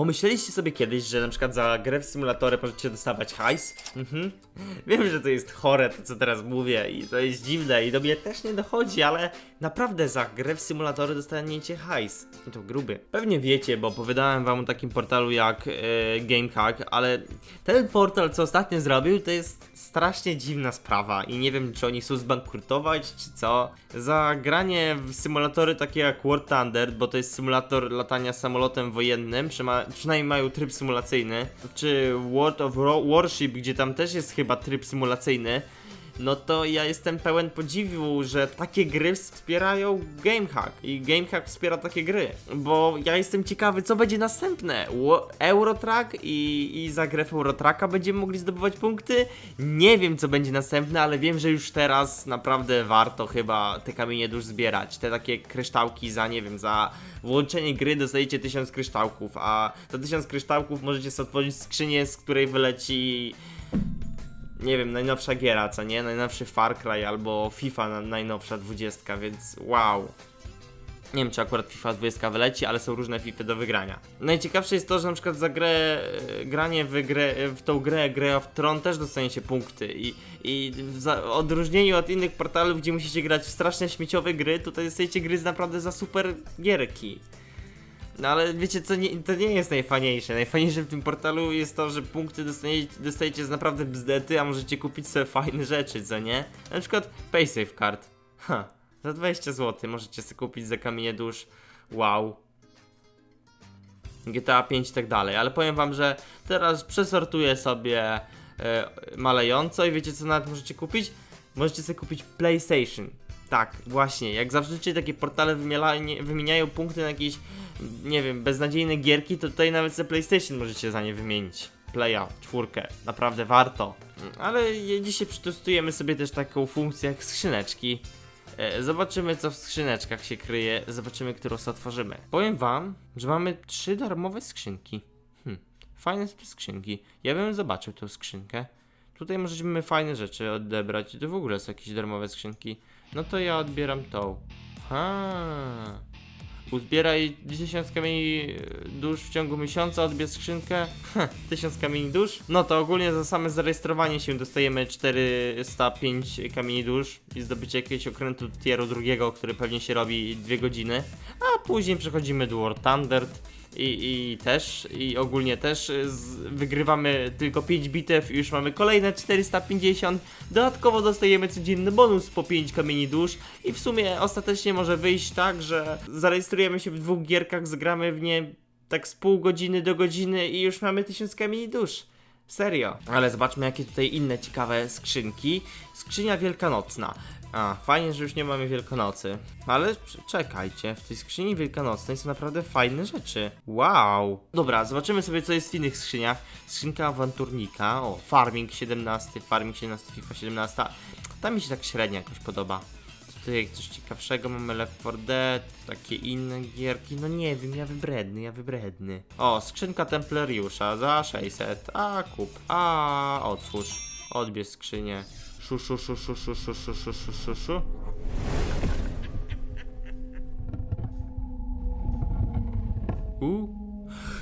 Pomyśleliście sobie kiedyś, że na przykład za grę w symulatory możecie dostawać hajs? Mhm. Wiem, że to jest chore to co teraz mówię i to jest dziwne i do mnie też nie dochodzi, ale naprawdę za grę w symulatory dostaniecie hajs. I to gruby. Pewnie wiecie, bo opowiadałem wam o takim portalu jak e, GameHack, ale ten portal co ostatnio zrobił to jest strasznie dziwna sprawa i nie wiem czy oni chcą zbankrutować czy co. Za granie w symulatory takie jak War Thunder, bo to jest symulator latania samolotem wojennym, przynajmniej mają tryb symulacyjny, czy World of Warship, gdzie tam też jest chyba tryb symulacyjny, no to ja jestem pełen podziwu, że takie gry wspierają GameHack i GameHack wspiera takie gry, bo ja jestem ciekawy, co będzie następne. Eurotrack i, i za grę Eurotracka będziemy mogli zdobywać punkty. Nie wiem, co będzie następne, ale wiem, że już teraz naprawdę warto chyba te kamienie dusz zbierać. Te takie kryształki za, nie wiem, za włączenie gry dostajecie 1000 kryształków, a za 1000 kryształków możecie sobie otworzyć skrzynię, z której wyleci nie wiem, najnowsza giera, co nie? Najnowszy Far Cry albo FIFA na, najnowsza 20, więc wow. Nie wiem, czy akurat FIFA 20 wyleci, ale są różne FIFA do wygrania. Najciekawsze jest to, że na przykład za grę, e, granie w, grę, w tą grę, grę of Tron też dostaniecie punkty i, i w odróżnieniu od innych portalów, gdzie musicie grać w strasznie śmieciowe gry, tutaj dostajecie gry z naprawdę za super gierki. No ale wiecie co, nie, to nie jest najfajniejsze. Najfajniejsze w tym portalu jest to, że punkty dostajecie, dostajecie z naprawdę bzdety, a możecie kupić sobie fajne rzeczy, co nie? Na przykład PaySafe Card. Ha, za 20 zł możecie sobie kupić za kamienie dusz. Wow. GTA 5 i tak dalej, ale powiem wam, że teraz przesortuję sobie e, malejąco i wiecie co nawet możecie kupić? Możecie sobie kupić PlayStation. Tak, właśnie, jak zawsze takie portale wymieniają punkty na jakieś, nie wiem, beznadziejne gierki, to tutaj nawet sobie PlayStation możecie za nie wymienić. Playa, czwórkę, naprawdę warto. Ale dzisiaj przetestujemy sobie też taką funkcję jak skrzyneczki. E, Zobaczymy co w skrzyneczkach się kryje, zobaczymy którą otworzymy. Powiem wam, że mamy trzy darmowe skrzynki. Hm, fajne są te skrzynki. Ja bym zobaczył tą skrzynkę. Tutaj możemy fajne rzeczy odebrać. To w ogóle są jakieś darmowe skrzynki. No to ja odbieram tą. Ha. Uzbieraj 1000 kamieni dusz w ciągu miesiąca, odbierz skrzynkę. Heh, 1000 kamieni dusz. No to ogólnie za same zarejestrowanie się dostajemy 405 kamieni dusz i zdobycie jakiegoś okrętu tieru drugiego, który pewnie się robi 2 godziny. A później przechodzimy do War Thunder i, i też, i ogólnie też y, z, wygrywamy tylko 5 bitew i już mamy kolejne 450. Dodatkowo dostajemy codzienny bonus po 5 kamieni dusz i w sumie ostatecznie może wyjść tak, że zarejestrujemy się w dwóch gierkach, zagramy w nie tak z pół godziny do godziny i już mamy 1000 kamieni dusz. Serio. Ale zobaczmy jakie tutaj inne ciekawe skrzynki. Skrzynia wielkanocna. A, fajnie, że już nie mamy Wielkanocy. Ale czekajcie, w tej skrzyni wielkanocnej są naprawdę fajne rzeczy. Wow! Dobra, zobaczymy sobie co jest w innych skrzyniach. Skrzynka awanturnika, o, Farming 17, Farming 17, FIFA 17. Ta mi się tak średnio jakoś podoba. Tutaj coś ciekawszego mamy Left 4 Dead, takie inne gierki, no nie wiem, ja wybredny, ja wybredny. O, skrzynka Templariusza za 600, a kup, a otwórz, odbierz skrzynię. Szu, szu, szu, szu, szu, szu, szu, szu, szu, szu, szu. U?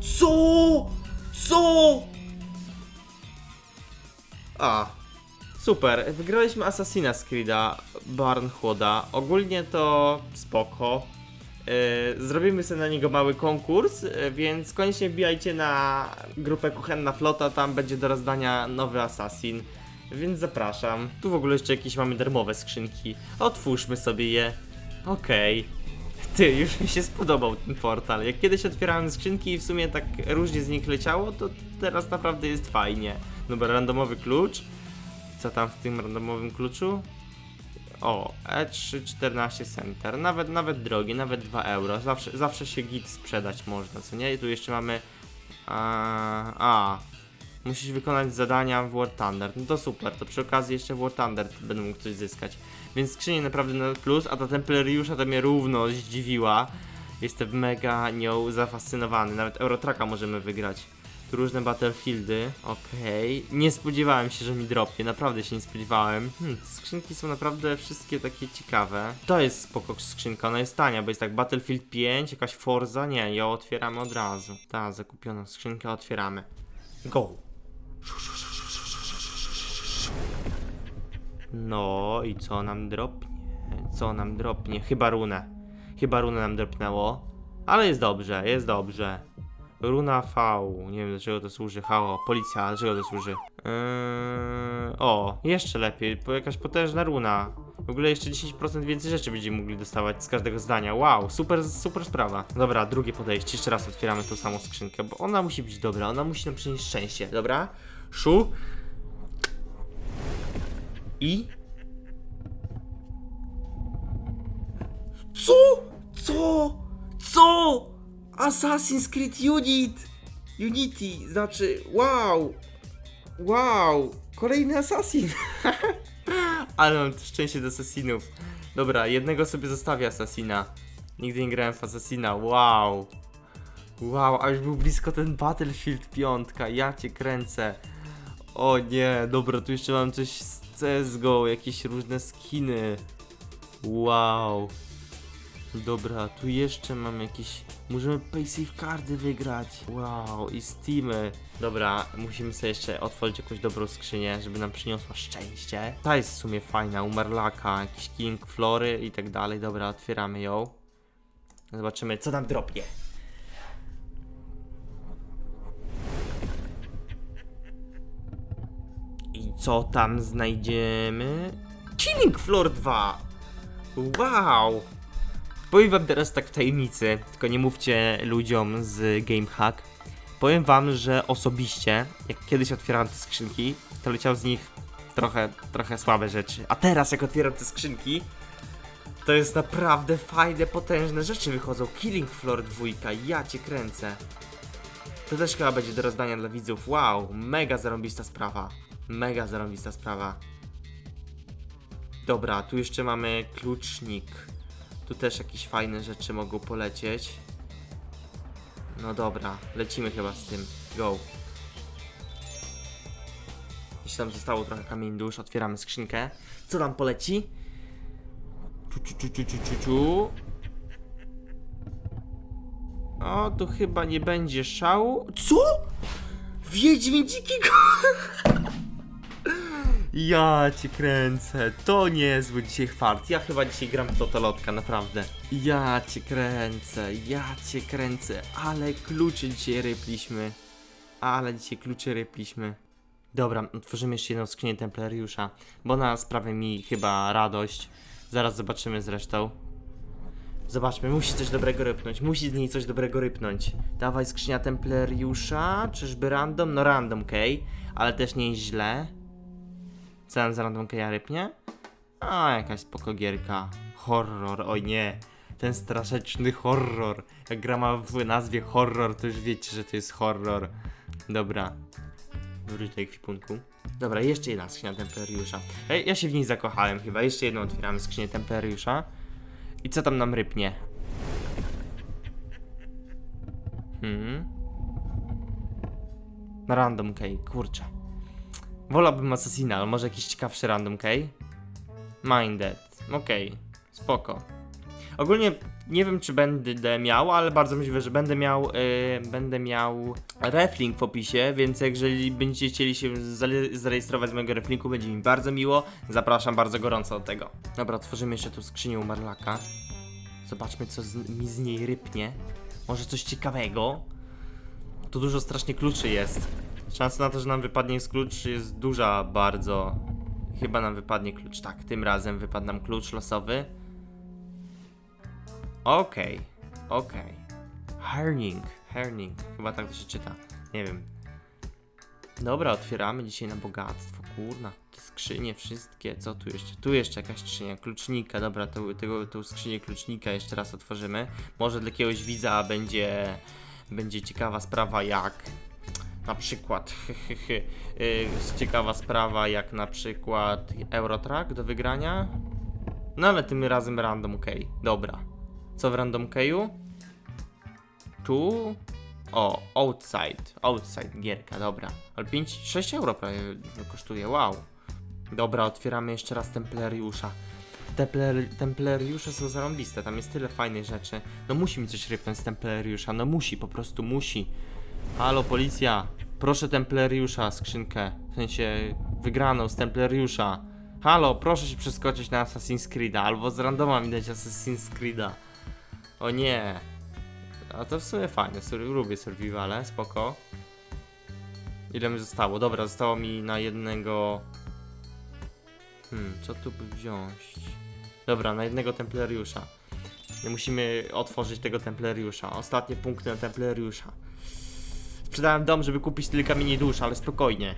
Co? Co? A, super. Wygraliśmy Assassin's Creed'a Barnhooda. Ogólnie to spoko. Yy, zrobimy sobie na niego mały konkurs, yy, więc koniecznie wbijajcie na grupę Kuchenna Flota, tam będzie do rozdania nowy Assassin. Więc zapraszam. Tu w ogóle jeszcze jakieś mamy darmowe skrzynki. Otwórzmy sobie je. Okej. Ty, już mi się spodobał ten portal. Jak kiedyś otwierałem skrzynki i w sumie tak różnie z nich leciało, to teraz naprawdę jest fajnie. Dobra, randomowy klucz. Co tam w tym randomowym kluczu? O, E E314 Center. Nawet, nawet drogi, nawet 2 euro. Zawsze, zawsze się git sprzedać można, co nie? I tu jeszcze mamy. A, a, musisz wykonać zadania w War Thunder. No to super, to przy okazji jeszcze w War Thunder będę mógł coś zyskać. Więc skrzynie naprawdę na plus, a ta Templariusza to mnie równo zdziwiła. Jestem mega nią zafascynowany. Nawet Eurotraka możemy wygrać. Tu różne Battlefieldy, okej. Nie spodziewałem się, że mi dropnie, naprawdę się nie spodziewałem. Hmm, skrzynki są naprawdę wszystkie takie ciekawe. To jest spoko skrzynka, ona jest tania, bo jest tak Battlefield 5, jakaś Forza, nie, ją otwieramy od razu. Ta, zakupioną skrzynkę otwieramy. Go! No i co nam dropnie? Co nam dropnie? Chyba runę. Chyba runę nam dropnęło. Ale jest dobrze, jest dobrze. Runa V. Nie wiem do czego to służy. Halo, policja, do czego to służy? Yy... O, jeszcze lepiej, jakaś potężna runa. W ogóle jeszcze 10% więcej rzeczy będziemy mogli dostawać z każdego zdania. Wow, super, super sprawa. Dobra, drugie podejście. Jeszcze raz otwieramy tą samą skrzynkę, bo ona musi być dobra. Ona musi nam przynieść szczęście. Dobra? Szu. I. Co? Co? Co? Assassin's Creed Unit! Unity, znaczy, wow! Wow! Kolejny Assassin! Ale mam szczęście do Assassinów. Dobra, jednego sobie zostawię Assassina. Nigdy nie grałem w Assassina, wow! Wow, aż był blisko ten Battlefield 5, ja cię kręcę. O nie, dobra, tu jeszcze mam coś z CSGO, jakieś różne skiny. Wow. Dobra, tu jeszcze mam jakieś. Możemy paysafe cardy wygrać. Wow, i Steamy. Dobra, musimy sobie jeszcze otworzyć jakąś dobrą skrzynię, żeby nam przyniosła szczęście. Ta jest w sumie fajna, umarlaka, jakiś King Flory i tak dalej. Dobra, otwieramy ją. Zobaczymy, co nam dropnie. Co tam znajdziemy? Killing Floor 2! Wow! Powiem wam teraz tak w tajemnicy, tylko nie mówcie ludziom z GameHack. Powiem wam, że osobiście, jak kiedyś otwierałem te skrzynki, to leciał z nich trochę, trochę słabe rzeczy. A teraz jak otwieram te skrzynki, to jest naprawdę fajne, potężne rzeczy wychodzą. Killing Floor 2, ja cię kręcę. To też chyba będzie do rozdania dla widzów. Wow, mega zarąbista sprawa. Mega zarąbista sprawa. Dobra, tu jeszcze mamy klucznik. Tu też jakieś fajne rzeczy mogą polecieć. No dobra, lecimy chyba z tym. Go. Jeśli tam zostało trochę kamień dusz, otwieramy skrzynkę. Co tam poleci? Ciu, ciu, ciu, ciu, ciu, ciu. O, tu chyba nie będzie szału. Co? Wiedźmin dzikiego. Ja cię kręcę, to niezły dzisiaj fart. Ja chyba dzisiaj gram w totalotka, naprawdę. Ja cię kręcę, ja cię kręcę, ale kluczy dzisiaj rypliśmy. Ale dzisiaj kluczy rypliśmy. Dobra, otworzymy jeszcze jedną skrzynię Templariusza, bo ona sprawia mi chyba radość. Zaraz zobaczymy zresztą. Zobaczmy, musi coś dobrego rypnąć, musi z niej coś dobrego rypnąć. Dawaj skrzynia Templariusza, czyżby random? No random, okej, ale też nie jest źle. Co nam za random keja rypnie? A, jakaś spoko gierka. Horror, oj nie. Ten straszeczny horror. Jak gra ma w nazwie horror, to już wiecie, że to jest horror. Dobra. Wróć do ekwipunku. Dobra, jeszcze jedna skrzynia Templariusza. Ej, ja się w niej zakochałem chyba. Jeszcze jedną otwieramy skrzynię Templariusza. I co tam nam rypnie? Hmm. Random key, kurczę. Wolałbym Assassina, ale może jakiś ciekawszy random key? Minded, okej, spoko. Ogólnie nie wiem czy będę miał, ale bardzo możliwe, że będę miał, yy, będę miał reflink w opisie, więc jeżeli będziecie chcieli się zarejestrować z mojego reflinku, będzie mi bardzo miło. Zapraszam bardzo gorąco do tego. Dobra, otworzymy jeszcze tu skrzynię Marlaka. Zobaczmy co z, mi z niej rypnie. Może coś ciekawego. Tu dużo strasznie kluczy jest. Szansa na to, że nam wypadnie z klucz jest duża bardzo. Chyba nam wypadnie klucz. Tak, tym razem wypadł nam klucz losowy. Okej, okej. Herning, herning. Chyba tak to się czyta. Nie wiem. Dobra, otwieramy dzisiaj na bogactwo. Kurna, te skrzynie wszystkie. Co tu jeszcze? Tu jeszcze jakaś skrzynia klucznika. Dobra, to, tego, tą skrzynię klucznika jeszcze raz otworzymy. Może dla jakiegoś widza będzie, będzie ciekawa sprawa jak na przykład yy, ciekawa sprawa jak na przykład Eurotrack do wygrania. No ale tym razem random key. Dobra. Co w random keyu? Tu O, Outside. Outside gierka, dobra. Ale 5, 6 euro prawie kosztuje, wow. Dobra, otwieramy jeszcze raz Templariusza. Templer, templariusze są zarąbiste, tam jest tyle fajnych rzeczy. No musi mi coś rypnąć z Templariusza, no musi, po prostu musi. Halo, policja, proszę Templariusza, skrzynkę. W sensie, wygraną z Templariusza. Halo, proszę się przeskoczyć na Assassin's Creed'a, albo z randoma mi dać Assassin's Creed'a. O nie. A to w sumie fajne, sur- lubię survivale, spoko. Ile mi zostało? Dobra, zostało mi na jednego... Hmm, co tu by wziąć? Dobra, na jednego Templariusza. My musimy otworzyć tego Templariusza. Ostatnie punkty na Templariusza. Sprzedałem dom, żeby kupić tyle kamieni dusz, ale spokojnie.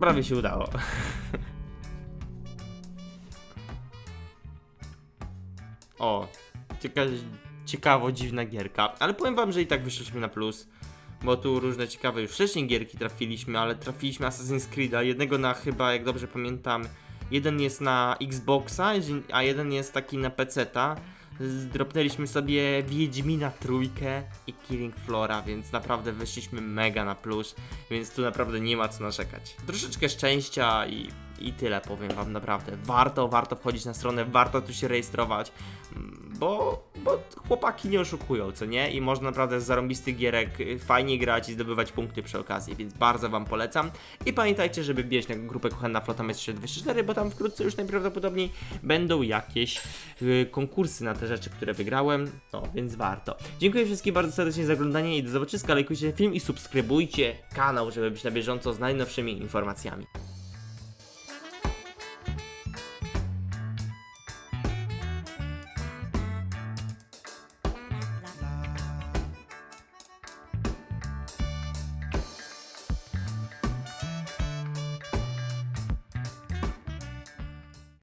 Prawie się udało. O, cieka ciekawo dziwna gierka. Ale powiem wam, że i tak wyszliśmy na plus. Bo tu różne ciekawe już wcześniej gierki trafiliśmy, ale trafiliśmy Assassin's Creed'a. Jednego na chyba, jak dobrze pamiętam, jeden jest na Xboxa, a jeden jest taki na PC-ta. Dropnęliśmy sobie Wiedźmina trójkę i Killing Flora, więc naprawdę wyszliśmy mega na plus, więc tu naprawdę nie ma co narzekać. Troszeczkę szczęścia i, i tyle powiem wam naprawdę. Warto, warto wchodzić na stronę, warto tu się rejestrować, mm, bo, bo chłopaki nie oszukują, co nie? I można naprawdę z zarąbistych gierek y, fajnie grać i zdobywać punkty przy okazji, więc bardzo wam polecam. I pamiętajcie, żeby wbić na grupę Kochana Flota Miestrze 24, bo tam wkrótce już najprawdopodobniej będą jakieś y, konkursy na te rzeczy, które wygrałem, no więc warto. Dziękuję wszystkim bardzo serdecznie za oglądanie i do zobaczenia. Lajkujcie film i subskrybujcie kanał, żeby być na bieżąco z najnowszymi informacjami.